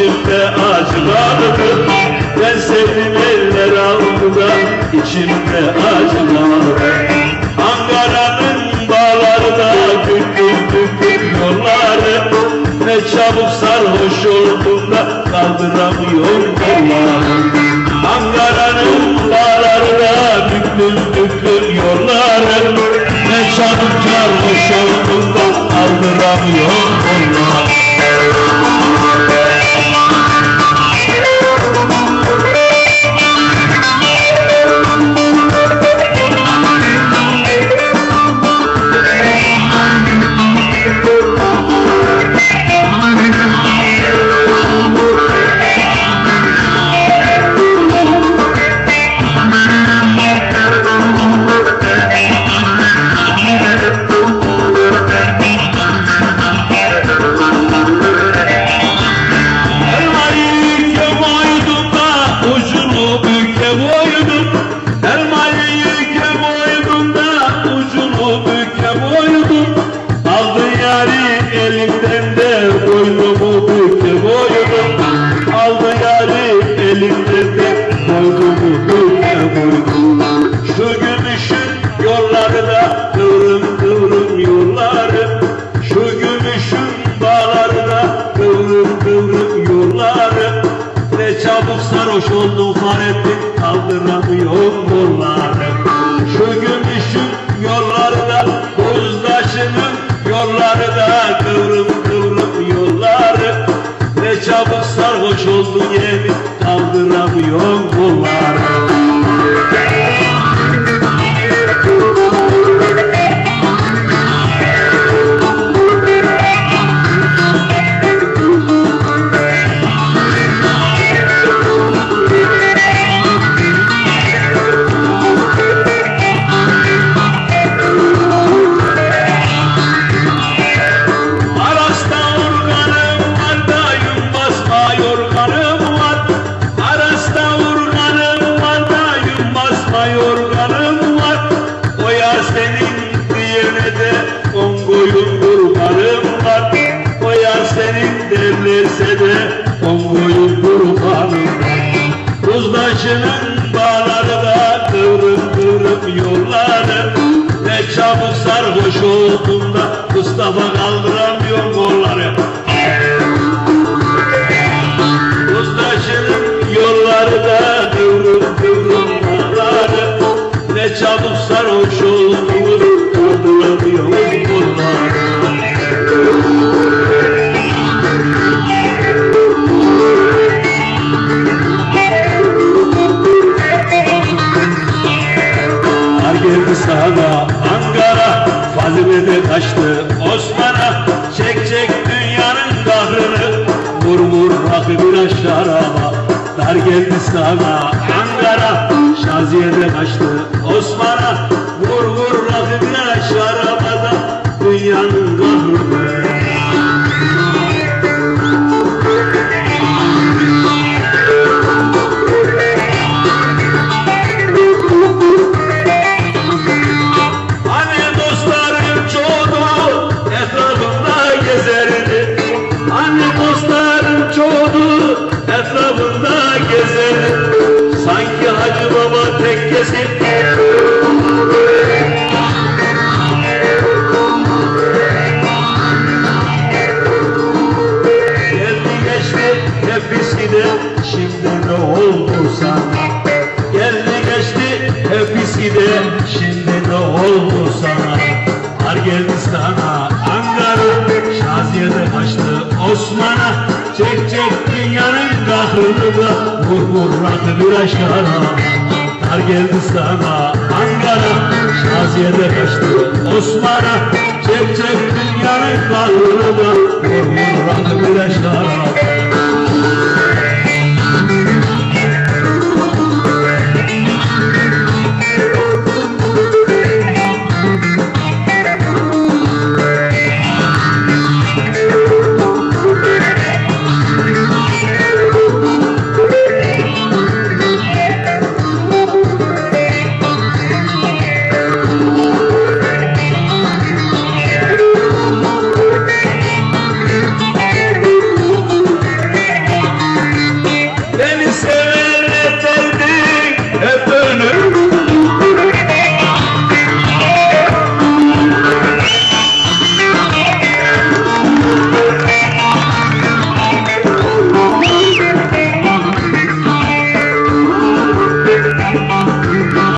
içimde acılardı Ben sevdim eller altında içimde acılardı Ankara'nın bağlarında gündüm gündüm yolları Ne çabuk sarhoş oldum da kaldıramıyorum kolları Ankara'nın bağlarında büklüm büklüm yolları Ne çabuk sarhoş oldum da kaldıramıyorum Çabuk sarhoş oldum Fahrettin kaldıramıyorum kolları Şu gümüşün yolları da Buzdaşı'nın yolları da. Kıvrım kıvrım yolları. Ne çabuk sarhoş oldum yemin. Kaldıramıyorum kolları derlerse de on koyun kurbanım var Buzdaşının bağları da kıvrım kıvrım yolları. Ne çabuk sarhoş oldum Mustafa kaldıramıyor kolları. Buzdaşının yolları da kıvrım kıvrım yolları. Ne çabuk sarhoş oldum Geldi sana Ankara Fazilede kaçtı Osman'a. Çek çek dünyanın kahrını Vur vur rakı biraz şaraba Dar geldi sana Ankara Şaziye'de kaçtı Osman'a. Vur vur rakı biraz şarabada Dünyanın kahrını Obama take his hit. Dünyanın kahrını da Vur vur rakı bir aşkara Har geldi sana Ankara. Şaziye'de kaçtı Osman'a. Çek çek dünyanın kahrını da Vur vur rakı bir aşkara